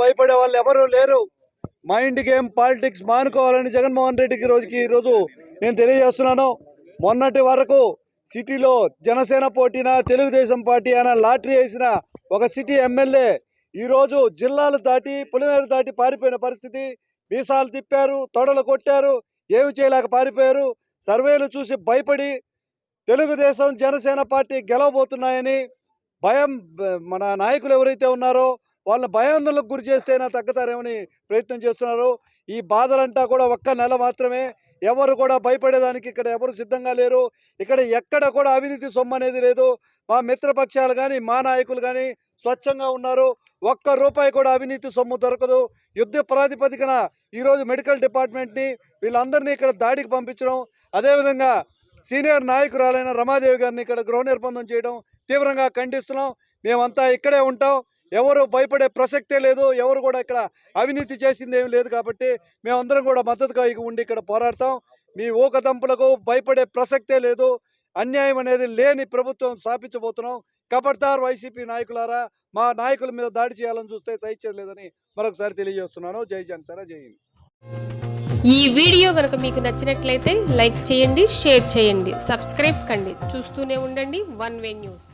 భయపడే వాళ్ళు ఎవరు లేరు. మైండ్ గేమ్ పాలిటిక్స్ మానుకోవాలని జగన్మోహన్ రెడ్డికి రోజుకి ఈ రోజు నేను తెలియజేస్తున్నాను. మొన్నటి వరకు సిటీలో జనసేన పోటీన తెలుగుదేశం పార్టీ అయినా లాటరీ వేసిన ఒక సిటీ ఎమ్మెల్యే ఈరోజు జిల్లాలు దాటి పులిమేరు దాటి పారిపోయిన పరిస్థితి. వీసాలు తిప్పారు తొడలు కొట్టారు ఏమి చేయలేక పారిపోయారు. సర్వేలు చూసి భయపడి తెలుగుదేశం జనసేన పార్టీ గెలవబోతున్నాయని భయం మన నాయకులు ఎవరైతే ఉన్నారో వాళ్ళ భయాందోళనకు గురి చేస్తేనా తగ్గుతారేమని ప్రయత్నం చేస్తున్నారు. ఈ బాధలంటా కూడా ఒక్క నెల మాత్రమే ఎవరు కూడా భయపడేదానికి ఇక్కడ ఎవరు సిద్ధంగా లేరు. ఇక్కడ ఎక్కడ కూడా అవినీతి సొమ్ము అనేది లేదు. మా మిత్రపక్షాలు కానీ మా నాయకులు కానీ స్వచ్ఛంగా ఉన్నారు. ఒక్క రూపాయి కూడా అవినీతి సొమ్ము దొరకదు. యుద్ధ ప్రాతిపదికన ఈరోజు మెడికల్ డిపార్ట్మెంట్ని వీళ్ళందరినీ ఇక్కడ దాడికి పంపించడం అదేవిధంగా సీనియర్ నాయకురాలైన రమాదేవి గారిని ఇక్కడ గృహ నిర్బంధం చేయడం తీవ్రంగా ఖండిస్తున్నాం. మేమంతా ఇక్కడే ఉంటాం. ఎవరు భయపడే ప్రసక్తే లేదు ఎవరు కూడా ఇక్కడ అవినీతి చేసింది ఏమి లేదు కాబట్టి మేమందరం కూడా మద్దతుగా ఉండి ఇక్కడ పోరాడతాం. మీ ఊకదంపులకు భయపడే ప్రసక్తే లేదు అన్యాయం అనేది లేని ప్రభుత్వం స్థాపించబోతున్నాం. కబడ్దార్ వైసీపీ నాయకులారా మా నాయకుల మీద దాడి చేయాలని చూస్తే సహించలేదని మరొకసారి తెలియజేస్తున్నాను. జై జనసేన జై ఈ వీడియో కనుక మీకు నచ్చినట్లయితే లైక్ చేయండి షేర్ చేయండి సబ్స్క్రైబ్ కండి. చూస్తూనే ఉండండి వన్ వే న్యూస్.